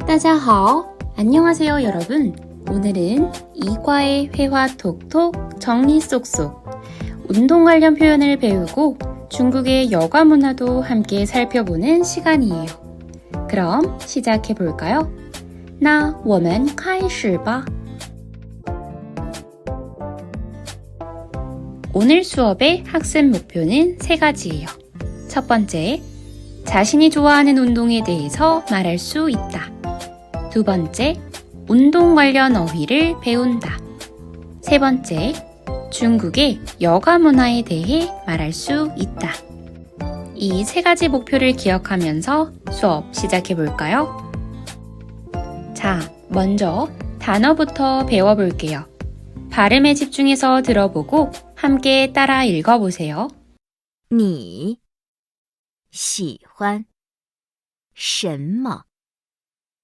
따자하오 안녕하세요 여러분 오늘은 이과의 회화 톡톡 정리 쏙쏙 운동 관련 표현을 배우고 중국의 여가 문화도 함께 살펴보는 시간이에요 그럼 시작해 볼까요? 나 워먼 카이실바 오늘 수업의 학습 목표는 세 가지예요. 첫 번째, 자신이 좋아하는 운동에 대해서 말할 수 있다. 두 번째, 운동 관련 어휘를 배운다. 세 번째, 중국의 여가 문화에 대해 말할 수 있다. 이 세 가지 목표를 기억하면서 수업 시작해 볼까요? 자, 먼저 단어부터 배워볼게요. 발음에 집중해서 들어보고 함께 따라 읽어보세요. 你喜欢什么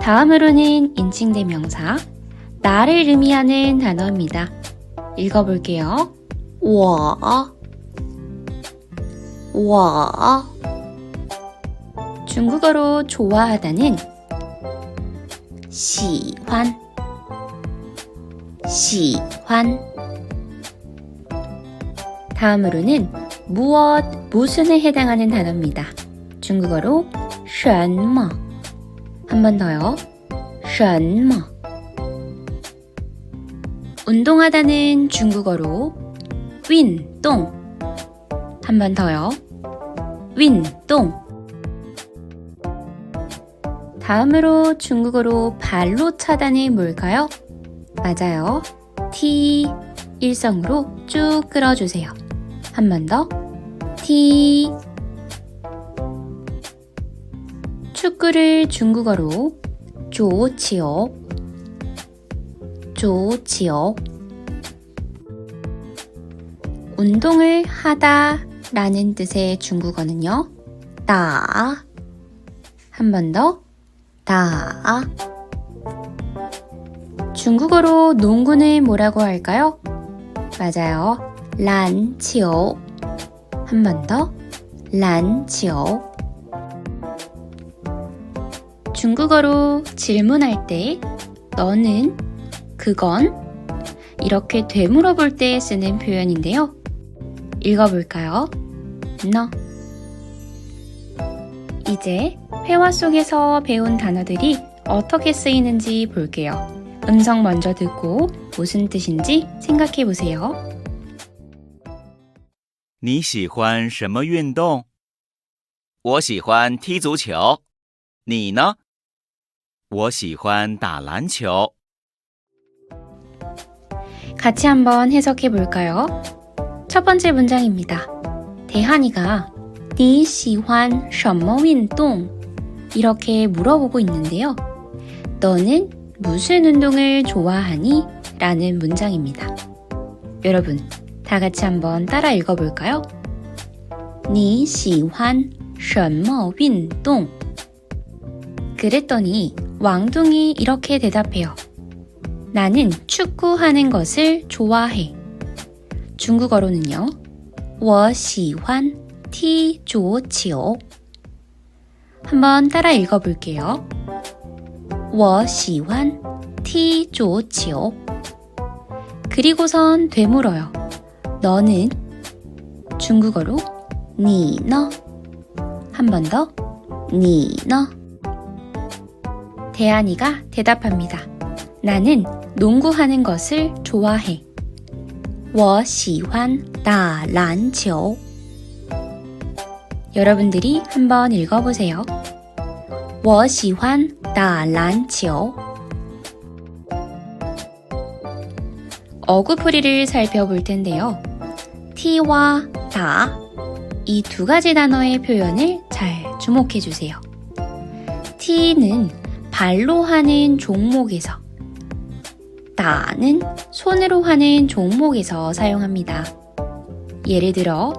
다음으로는 인칭 대명사 나를 의미하는 단어입니다. 읽어볼게요. 我,我. 중국어로 좋아하다는 喜欢,喜欢. 다음으로는 무엇, 무슨에 해당하는 단어입니다. 중국어로 什么. 한 번 더요. 什么 운동하다는 중국어로 윈동 한 번 더요. 윈동 다음으로 중국어로 발로 차단이 뭘까요? 맞아요. 티 일성으로 쭉 끌어주세요. 한 번 더. 티 축구를 중국어로 조치오 조치오 운동을 하다 라는 뜻의 중국어는요. 다. 한번 더. 다. 중국어로 농구는 뭐라고 할까요? 맞아요. 란치오. 한 번 더. 란치오. 중국어로 질문할 때 너는 그건 이렇게 되물어 볼 때 쓰는 표현인데요. 읽어볼까요? 너. 이제 회화 속에서 배운 단어들이 어떻게 쓰이는지 볼게요. 음성 먼저 듣고 무슨 뜻인지 생각해 보세요. 你喜欢什么运动？我喜欢踢足球。你呢？ 我喜欢打篮球。 같이 한번 해석해 볼까요? 첫 번째 문장입니다. 대한이가 你喜欢什么运动? 이렇게 물어보고 있는데요. 너는 무슨 운동을 좋아하니? 라는 문장입니다. 여러분, 다 같이 한번 따라 읽어볼까요? 你喜欢什么运动? 그랬더니 왕둥이 이렇게 대답해요. 나는 축구하는 것을 좋아해. 중국어로는요. 我喜欢踢足球. 한번 따라 읽어볼게요. 我喜欢踢足球. 그리고선 되물어요. 너는 중국어로 你呢? 한 번 더. 你呢? 대한이가 대답합니다. 나는 농구하는 것을 좋아해. 我喜欢打篮球. 여러분들이 한번 읽어보세요. 我喜欢打篮球. 어구풀이를 살펴볼 텐데요. T와 다, 이 두 가지 단어의 표현을 잘 주목해 주세요. T는 발로 하는 종목에서, 다는 손으로 하는 종목에서 사용합니다. 예를 들어,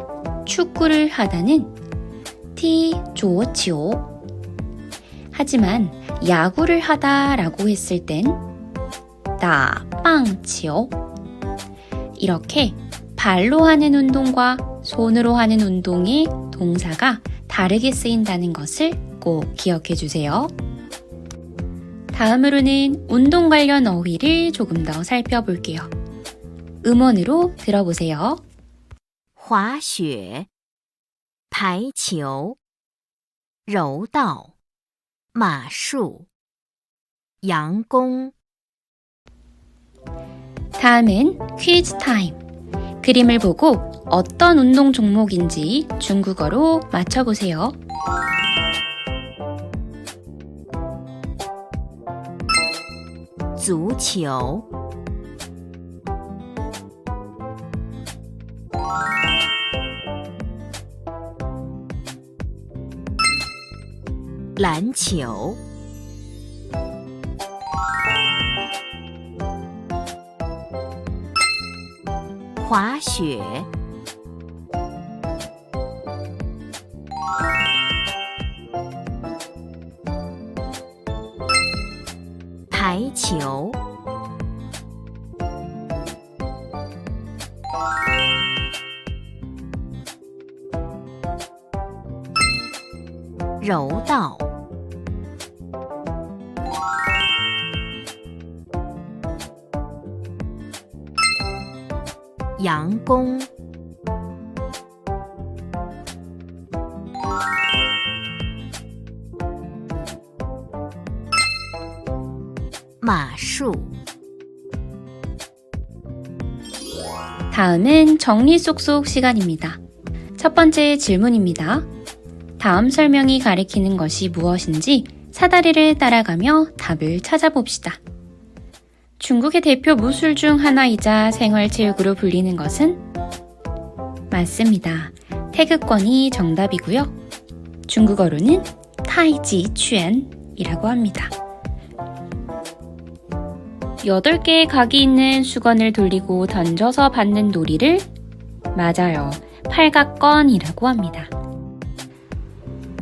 축구를 하다는 티 조치오. 하지만 야구를 하다라고 했을 땐 나빵치오. 이렇게 발로 하는 운동과 손으로 하는 운동의 동사가 다르게 쓰인다는 것을 꼭 기억해 주세요. 다음으로는 운동 관련 어휘를 조금 더 살펴볼게요. 음원으로 들어보세요. 滑雪、排球、柔道、马术、杨弓、 다음은 퀴즈 타임. 그림을 보고 어떤 운동 종목인지 중국어로 맞춰보세요. 足球、篮球、滑雪、排球。柔道、杨弓、马术。 다음은 정리 쏙쏙 시간입니다. 첫 번째 질문입니다. 다음 설명이 가리키는 것이 무엇인지 사다리를 따라가며 답을 찾아봅시다. 중국의 대표 무술 중 하나이자 생활체육으로 불리는 것은? 맞습니다. 태극권이 정답이고요. 중국어로는 타이지 취엔이라고 합니다. 8개의 각이 있는 수건을 돌리고 던져서 받는 놀이를 맞아요. 팔각건이라고 합니다.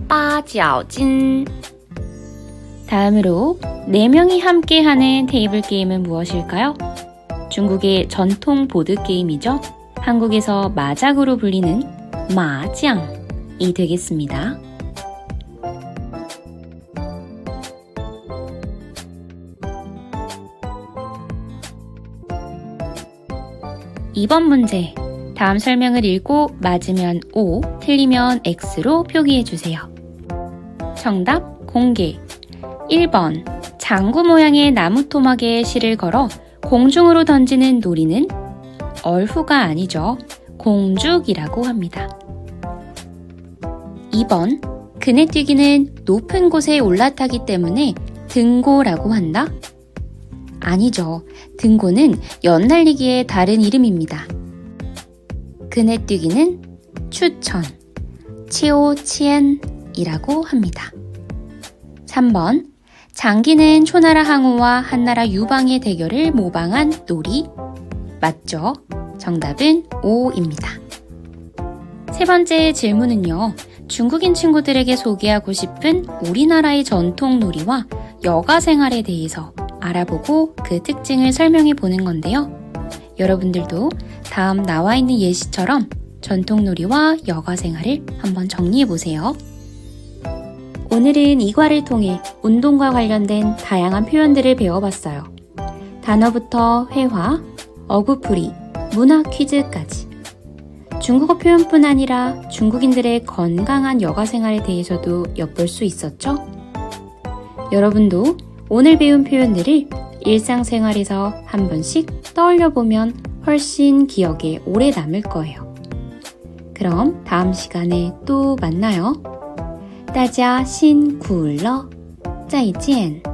빠지아오진 다음으로 4명이 함께 하는 테이블 게임은 무엇일까요? 중국의 전통 보드 게임이죠. 한국에서 마작으로 불리는 마장이 되겠습니다. 이번 문제. 다음 설명을 읽고 맞으면 O, 틀리면 X로 표기해 주세요. 정답 공개. 1번. 장구 모양의 나무 토막에 실을 걸어 공중으로 던지는 놀이는 얼후가 아니죠. 공죽이라고 합니다. 2번. 그네 뛰기는 높은 곳에 올라타기 때문에 등고라고 한다? 아니죠. 등고는 연날리기의 다른 이름입니다. 그네 뛰기는 추천, 치오치엔이라고 합니다. 3번. 장기는 초나라 항우와 한나라 유방의 대결을 모방한 놀이. 맞죠? 정답은 O입니다. 세 번째 질문은요. 중국인 친구들에게 소개하고 싶은 우리나라의 전통 놀이와 여가 생활에 대해서 알아보고 그 특징을 설명해 보는 건데요. 여러분들도 다음 나와 있는 예시처럼 전통놀이와 여가 생활을 한번 정리해 보세요. 오늘은 이과를 통해 운동과 관련된 다양한 표현들을 배워봤어요. 단어부터 회화, 어구풀이, 문화 퀴즈까지. 중국어 표현뿐 아니라 중국인들의 건강한 여가 생활에 대해서도 엿볼 수 있었죠? 여러분도 오늘 배운 표현들을 일상생활에서 한 번씩 떠올려 보면 훨씬 기억에 오래 남을 거예요. 그럼 다음 시간에 또 만나요. 大家辛苦了，再见。